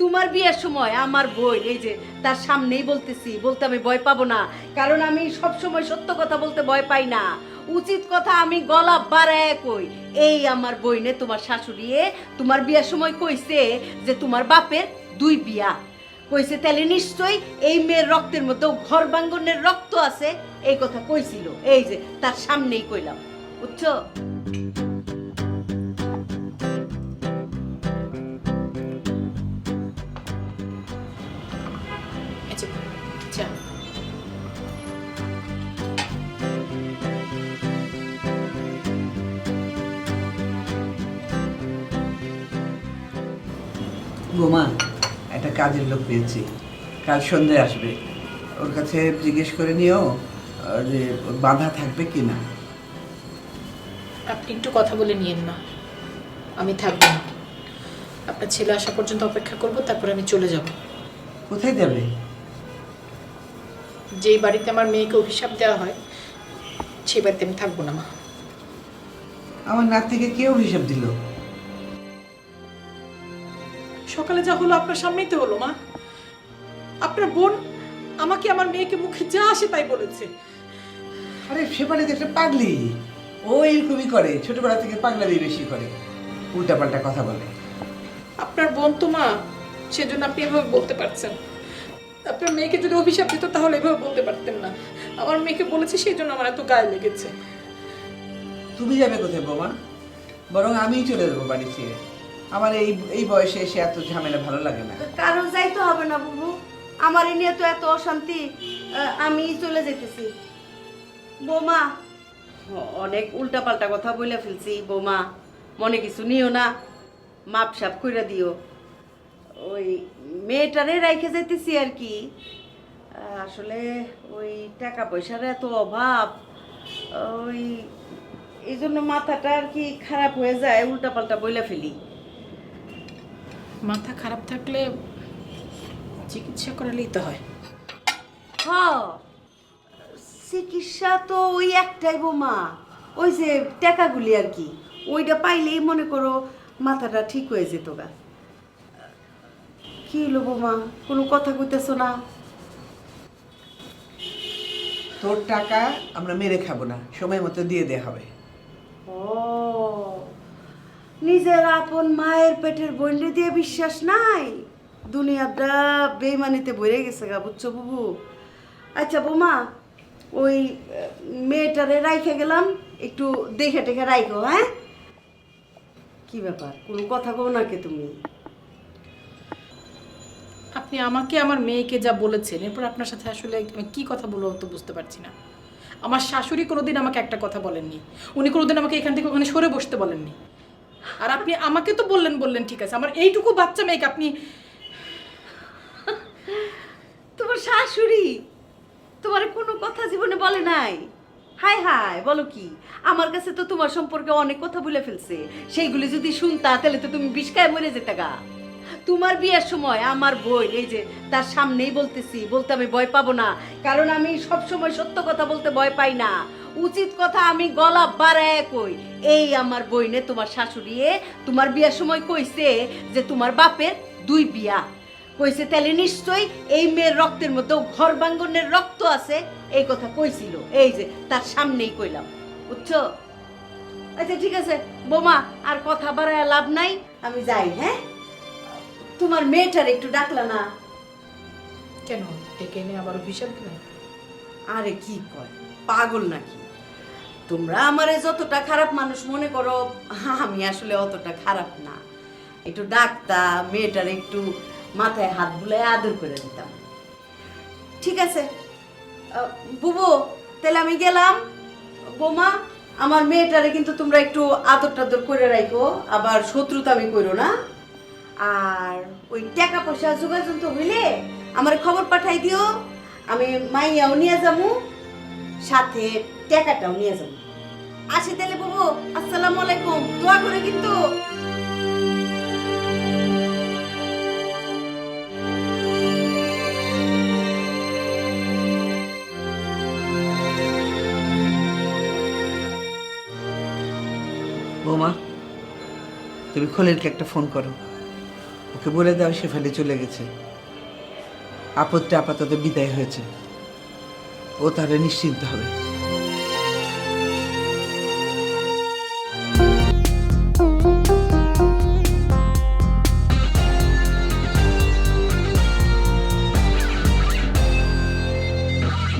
তোমার বিয়ের সময় আমার বই, এই যে তার সামনেই বলতেছি, বলতে আমি ভয় পাবো না, কারণ আমি সব সময় সত্য কথা বলতে ভয় পাই না। উচিত কথা আমি গলা বাড়ায় কই, এই আমার বইনে তোমার শাশুড়িয়ে তোমার বিয়ের সময় কইছে যে তোমার বাপের দুই বিয়া। কইছে তাহলে নিশ্চয়ই এই মেয়ের রক্তের মধ্যেও ঘর রক্ত আছে। এই কথা কইছিল, এই যে তার সামনেই কইলাম, বুঝছ? চা বোমা একটা কাজের লোক পেয়েছি। কাল সন্ধে আসবে। ওর কাছে জিজ্ঞেস করে নিও যে ওর বাধা থাকবে কি না আপনি একটু কথা বলে নিয়েন না। আমি থাকব না। আপনার ছেলে আসা পর্যন্ত অপেক্ষা করব তারপরে আমি চলে যাব। কোথায় যাবে? যেই বাড়িতে আমার মেয়েকে অভিশাপ দেওয়া হয় সেই বাড়িতে আমি থাকব না মা। আমার নাতিকে কেউ হিসাব দিল? সকালে যা হলো আপনার সামনেই তো হলো মা। আপনার বোন আমাকে আমার মেয়েকে মুখে যা আসে তাই বলেছে। আরে সে বাড়িতে একটা পাগলি। ও এরকমই করে ছোটবেলা থেকে পাগলামি বেশি করে। উল্টাপাল্টা কথা বলে। আপনার বোন তো মা সেজন্য আপনি এভাবে বলতে পারছেন। আপনার মেয়েকে যদি অভিশাপ দিত তাহলে এভাবে বলতে পারতেন না। আমার মেয়েকে বলেছে সেই জন্য আমার এত গায়ে লেগেছে। তুমি যাবে কোথায় বোমা? বরং আমিই চলে যাব বাড়ি ছেড়ে। আমার এই এই বয়সে এসে এত ঝামেলা ভালো লাগে না। কারও যাইতে হবে না বুবু। আমার এ নিয়ে তো এত অশান্তি আমি চলে যেতেছি বৌমা। অনেক উল্টাপাল্টা কথা বলে ফেলছি বৌমা। মনে কিছু নিও না। মাপ সাপ কইরা দিও। মেয়েটারে রাইখে যাইতেছি আর কি। আসলে ওই টাকা পয়সার এত অভাব ওই এই জন্য মাথাটা আর কি খারাপ হয়ে যায় উল্টাপাল্টা বইলে ফেলি। মাথা খারাপ থাকলে চিকিৎসা করালেই তো হয়। হ চিকিৎসা তো ওই একটাই বোমা ওই যে টাকাগুলি আর কি ওইটা পাইলেই মনে করো মাথাটা ঠিক হয়ে যেত গা। কি হলো বোমা? কোনো কথা কইতেছো না? তোর টাকা আমরা মেরে খাব না সময় মতো দিয়ে দেওয়া হবে। ও নিজের আপন মায়ের পেটের বন্ডে দিয়ে বিশ্বাস নাই? দুনিয়াটা বেইমানিতে ভরে গেছে গা বুঝছ বুবু? আচ্ছা বোমা ওই মেয়েটারে রাইখে গেলাম একটু দেখে টেখে রাইখো হ্যাঁ? কি ব্যাপার? কোনো কথা কো নাকি তুমি? আপনি আমাকে, আমার মেয়েকে যা বলেছেন, এরপর আপনার সাথে আসলে আমি কি কথা বলব তো বুঝতে পারছি না। আমার শাশুড়ি কোনোদিন আমাকে একটা কথা বলেননি। উনি কোনোদিন আমাকে এখান থেকে ওখানে সরে বসতে বলেননি। আর আপনি আমাকে তো বললেন বললেন, ঠিক আছে। আমার এইটুকু বাচ্চা মেয়েকে আপনি তোমার শাশুড়ি তোমার কোনো কথা জীবনে বলে নাই। হাই হাই, বলো কি? আমার কাছে তো তোমার সম্পর্কে অনেক কথা বলে ফেলছে। সেইগুলি যদি শুনতা, তাহলে তো তুমি বিষকায় মরে যেতে গা। তোমার বিয়ের সময় আমার বই, এই যে তার সামনেই বলতেছি, বলতে আমি ভয় পাবো না। কারণ আমি সব সময় সত্য কথা বলতে ভয় পাই না। উচিত কথা আমি গলা বাড়ায় কই, এই আমার বইনে তোমার শাশুড়িয়ে তোমার বিয়ের সময় কইছে যে তোমার বাপের দুই বিয়া। কইছে তাহলে নিশ্চয়ই এই মেয়ের রক্তের মধ্যেও ঘর বাঙ্গনের রক্ত আছে। এই কথা কইছিল, এই যে তার সামনেই কইলাম, বুঝছ? আচ্ছা ঠিক আছে, বোমা, আর কথা বাড়ায় লাভ নাই, আমি যাই হ্যাঁ? তোমার মেয়েটার একটু ডাকলা না। কেন? ডেকে এনে আবার অভিশাপ দেবেন আরে কি কয়? পাগল নাকি? তোমরা আমারে যতটা খারাপ মানুষ মনে করো আমি আসলে অতটা খারাপ না। একটু ডাকতা মেয়েটার একটু মাথায় হাত বুলাই আদর করে দিতাম। ঠিক আছে। বুবু তাহলে আমি গেলাম। বোমা আমার মেয়েটারে কিন্তু তোমরা একটু আদর টাদর করে রাখো আবার শত্রুতা আমি করো না। আর ওই টাকা পয়সা যোগাযোগ তো হইলে আমার খবর পাঠাই দিও। আমি মাইয়াও নিয়ে যাব সাথে টাকাটাও নিয়ে যাব আসি তাহলে বাবু, আসসালামু আলাইকুম। দোয়া করে কিন্তু। বৌমা, তুমি খোলেরকে একটা ফোন করো। ওকে বলে দাও সে ফেলে চলে গেছে। আপদটা আপাতত বিদায় হয়েছে। ও তাহলে নিশ্চিন্ত হবে।